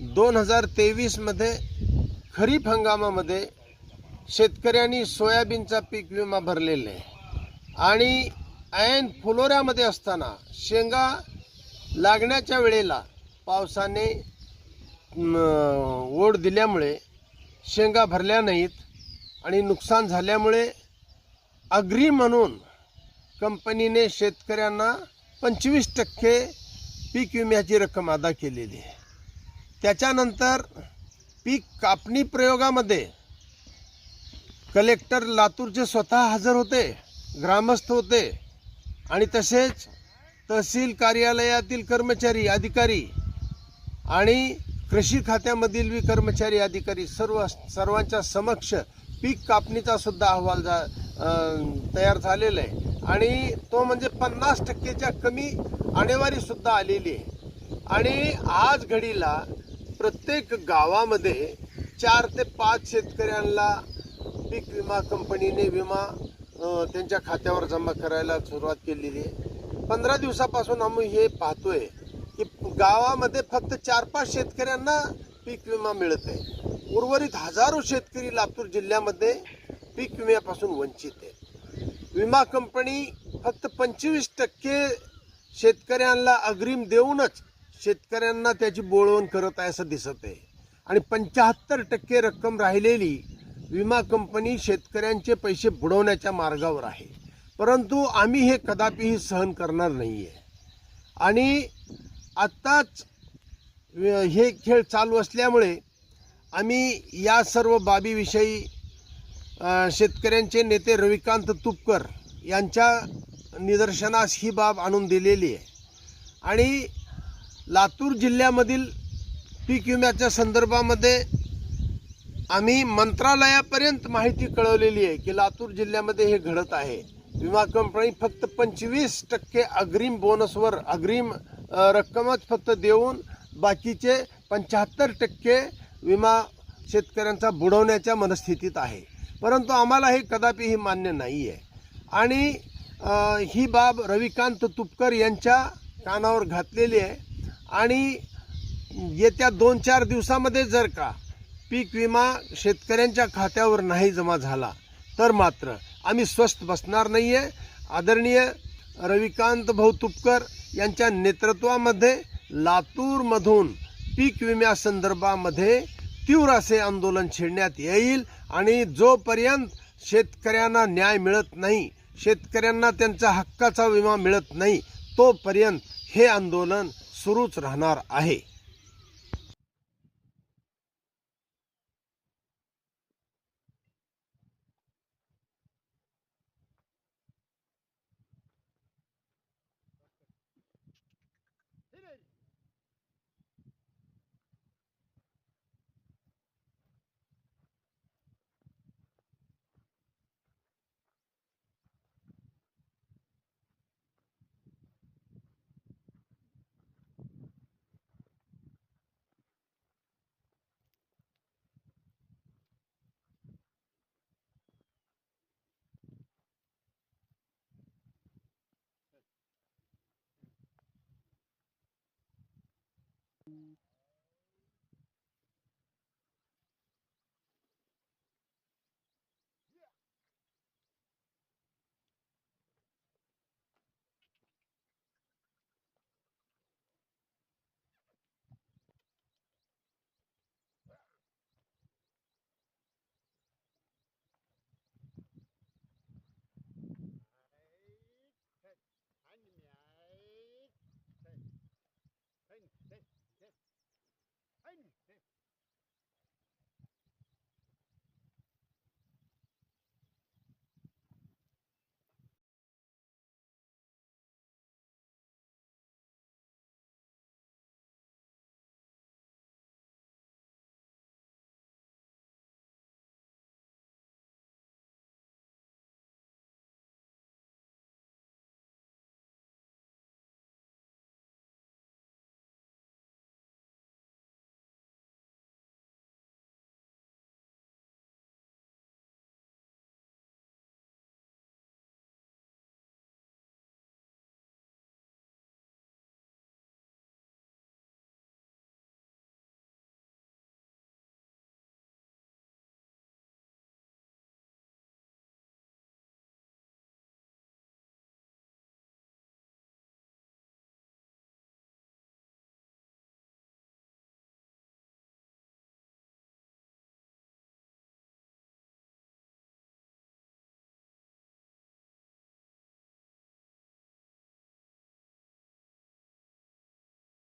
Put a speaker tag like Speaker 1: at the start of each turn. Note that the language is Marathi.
Speaker 1: दोन हजार तेवीसमध्ये खरीप हंगामामध्ये शेतकऱ्यांनी सोयाबीनचा पीक विमा भरलेला. आहे आणि ऐन फुलोऱ्यामध्ये असताना शेंगा लागण्याच्या वेळेला पावसाने ओढ दिल्यामुळे शेंगा भरल्या नाहीत आणि नुकसान झाल्यामुळे अग्री म्हणून कंपनीने शेतकऱ्यांना पंचवीस टक्के पीक विम्याची रक्कम अदा केलेली आहे. त्याच्यानंतर पीक कापणी प्रयोगामध्ये कलेक्टर लातूरचे स्वतः हजर होते ग्रामस्थ होते आणि तसेच तहसील कार्यालयातील कर्मचारी अधिकारी आणि कृषी खात्यामधील बी कर्मचारी अधिकारी सर्व सर्वांच्या समक्ष पीक कापणीचा सुद्धा अहवाल जा तयार झालेला आहे. आणि तो म्हणजे पन्नास टक्केच्या कमी आणेवारी सुद्धा आलेली आहे. आणि आज घडीला प्रत्येक गावामध्ये चार ते पाच शेतकऱ्यांना पीक विमा कंपनीने विमा त्यांच्या खात्यावर जमा करायला सुरुवात केलेली आहे. पंधरा दिवसापासून आम्ही हे पाहतोय की गावामध्ये फक्त चार पाच शेतकऱ्यांना पीक विमा मिळत आहे. उर्वरित हजारो शेतकरी लातूर जिल्ह्यामध्ये पीक विम्यापासून वंचित आहे विमा कंपनी फक्त पंचवीस टक्के शेतकऱ्यांना अग्रिम देऊनच शेतकऱ्यांना त्याची बोळवण करत आहे असं दिसत आहे. आणि पंच्याहत्तर टक्के रक्कम राहिलेली विमा कंपनी शेतकऱ्यांचे पैसे बुडवण्याच्या मार्गावर आहे. परंतु आम्ही हे कदापिही सहन करणार नाही आहे आणि आत्ताच हे खेळ चालू असल्यामुळे आम्ही या सर्व बाबीविषयी शेतकऱ्यांचे नेते रविकांत तुपकर यांच्या निदर्शनास ही बाब आणून दिलेली आहे. आणि लातूर जिल्ह्यामधील पीक विम्याच्या संदर्भामध्ये आम्ही मंत्रालयापर्यंत माहिती कळवलेली आहे की लातूर जिल्ह्यामध्ये हे घडत आहे. विमा कंपनी फक्त पंचवीस टक्के अग्रिम बोनसवर अग्रिम रक्कमच फक्त देऊन बाकीचे पंच्याहत्तर टक्के विमा शेतकऱ्यांचा बुडवण्याच्या मनस्थितीत आहे. परंतु आम्हाला हे कदापिही मान्य नाही आहे आणि ही बाब रविकांत तुपकर यांच्या कानावर घातलेली आहे. आणि येत्या दोन चार दिवसामध्ये जर का पीक विमा शेतकऱ्यांच्या खात्यावर नाही जमा झाला तर मात्र आम्ही स्वस्थ बसणार नाही आहे आदरणीय रविकांत भाऊ तुपकर यांच्या नेतृत्वामध्ये लातूरमधून पीक विम्यासंदर्भामध्ये तीव्र असे आंदोलन छेडण्यात येईल आणि जोपर्यंत शेतकऱ्यांना न्याय मिळत नाही शेतकऱ्यांना त्यांचा हक्काचा विमा मिळत नाही तोपर्यंत हे आंदोलन सुरूच राहणार आहे.